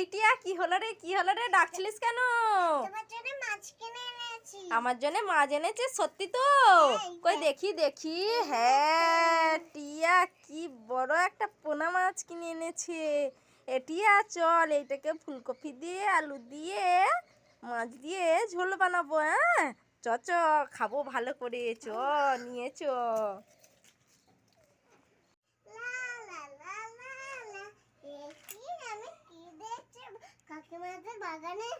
এইটিয়া কি হলো রে কি হলো রে ডাকছিলিস কেন? আমার জন্য মাছ এনেছে সত্যি তো? হ্যাঁ, কই। দেখি। দেখি হ্যাঁ টিয়া কি বড় একটা পোনা মাছ কিনে এনেছে। এটিয়া চল এইটাকে ফুলকপি দিয়ে আলু দিয়ে মাছ দিয়ে ঝোল বানাবো হ্যাঁ? চ চ খাব ভালো করে চ নিয়ে চ লা লা লা লা লা এ কি আমি কি দেখছি কাকিমাদের বাগানে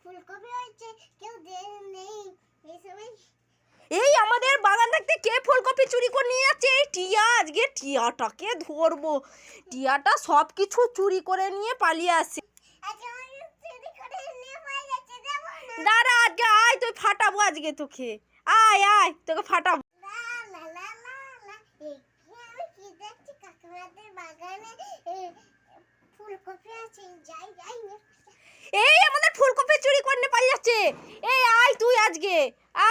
ফুলকপি হয়েছে কেউ নেই এই সময় এই আমাদের বাগান থাকতে কে ফুলকপি চুরি করে নিয়ে যাচ্ছে? এই টিয়া আজকে টিয়াটাকে ধরবো। টিয়াটা সব কিছু চুরি করে নিয়ে পালিয়ে না। দাঁড়া আজকে আয় তুই ফাটাবো আজকে তোকে। আয় আয় তোকে ফাটাবো লা লা লা লা লা এ কি আমি কি দেখছি কাকিমাদের বাগানে এ, ফুলকপি আছে যাই যাই নিয়ে এই আমাদের ফুলকপি চুরি করে নিয়ে পালিয়ে যাচ্ছে এই আয় তুই আজকে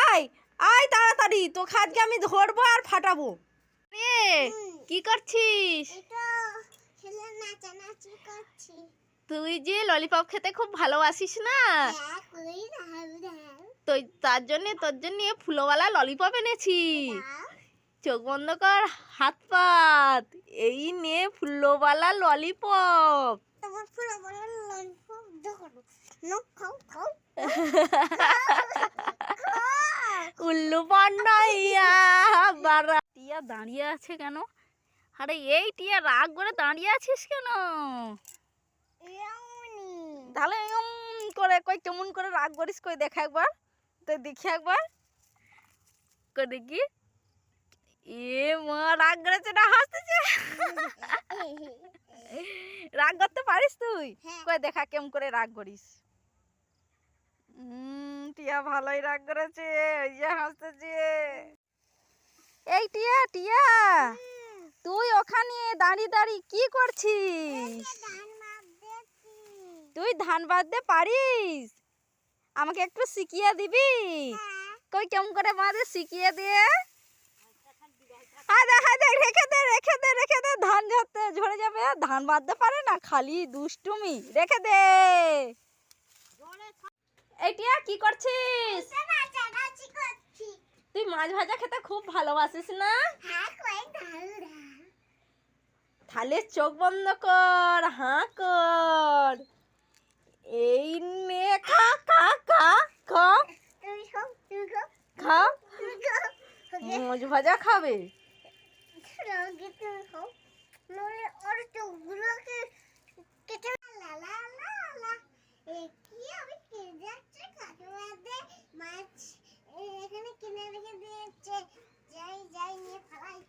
আয় আয় তাড়াতাড়ি তোকে খাদকে আমি ধরবো আর ফাটাবো। রে কি করছিস? তো তুই যে ললিপপ খেতে খুব ভালোবাসিস না? হ্যাঁ দাও দাও তো তার জন্য তোর জন্য ফুলওয়ালা ললিপপ এনেছি চোখ বন্ধ কর হাত পাত। এই নে ফুলওয়ালা ললিপপ তোমার ফুল বড় ললিপপ খাও খাও। পান্ডাইয়া বারা টিয়া দাঁড়িয়ে আছে কেন? আরে এই টিয়া রাগ করে দাঁড়িয়ে আছিস কেন? তাহলে এরম করে কই কেমন করে রাগ করিস কই দেখা একবার তো দেখি একবার। কই দেখি। এ মা রাগ করেছে না হাসতেছে। রাগ করতে পারিস তুই? হ্যাঁ। কই দেখা কেমন করে রাগ করিস। উম, টিয়া ভালোই রাগ করেছে ওই যে হাসতেছে। এই টিয়া টিয়া তুই ওখানে দাঁড়িয়ে দাঁড়িয়ে কি করছিস? ধান মাপ দেখছি তুই ধান বাঁধতে পারিস? আমাকে একটু শিখিয়ে দিবি? হ্যাঁ। কই কেমন করে বাঁধে শিখিয়ে দিয়ে হায় দেখ রেখে দে রেখে দে রেখে দে ধান ঝরতে ঝরে যাবে। ধান বাঁধতে পারে না খালি দুষ্টুমি। রেখে দে। কি করছিস? তুই মাছ ভাজা খেতে খুব ভালোবাসিস না? হ্যাঁ তাহলে চোখ বন্ধ কর হাঁ কর। এই নে খা খা খা খা। খা মাছ ভাজা খাবে রোগে তুমি খাও নলে ওর চোখগুলোকে কেটে লা লা লা লা এ কি আমি কি যাচ্ছে কাকিমাদের মাছ এ, এখানে কিনে রেখে দিয়েছে যাই যাই নিয়ে ফেলাই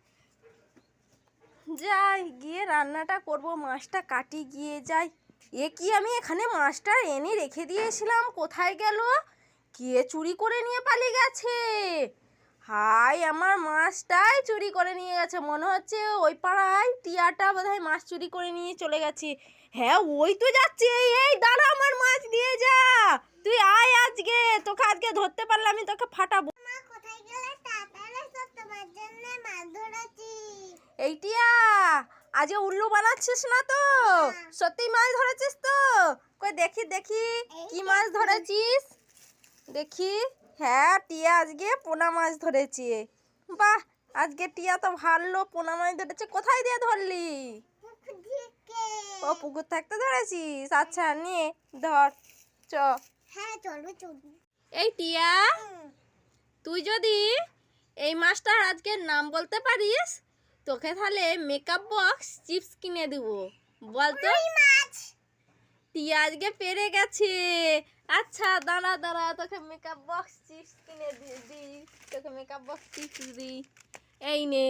যাই গিয়ে রান্নাটা করব মাছটা কাটি গিয়ে যাই। এ কি আমি এখানে মাছটা এনে রেখে দিয়েছিলাম? কোথায় গেল? কে চুরি করে নিয়ে পালিয়ে গেছে? হাই আমার মাছটাই চুরি করে নিয়ে গেছে। মনে হচ্ছে ওই পাড়ায় টিয়াটা বোধহয় মাছ চুরি করে নিয়ে চলে গেছে। হ্যাঁ ওই তো যাচ্ছে। এই, এই দাঁড়া আমার মাছ দিয়ে যা। তুই আয় আজকে। তোকে আজকে ধরতে পারলে আমি তোকে ফাটাবো মা কোথায় গেলে তাড়াতাড়ি সব তোমার জন্য মাছ ধরেছি এই টিয়া আজকে উল্লু বানাচ্ছিস না তো? সত্যি মাছ ধরেছিস তো? কই দেখি দেখি কি মাছ ধরেছিস? দেখি হ্যাঁ টিয়া আজকে পোনা মাছ ধরেছে। বাহ আজকে টিয়া তো ভালো পোনা মাছ ধরেছে। কোথায় দিয়ে ধরলি? ও পুকুর থাকতে ধরেছিস? আচ্ছা নিয়ে ধর চ। হ্যাঁ চলো চলো। এই টিয়া তুই যদি এই মাছটার আজকে নাম বলতে পারিস তোকে তাহলে মেকআপ বক্স চিপস কিনে দেব। বলতো? টিয়া আজকে পেরে গেছে। আচ্ছা দাঁড়া দাঁড়া তোকে মেকআপ বক্স চিপস কিনে দিই। তোকে মেকআপ বক্স চিপস দিই। এই নে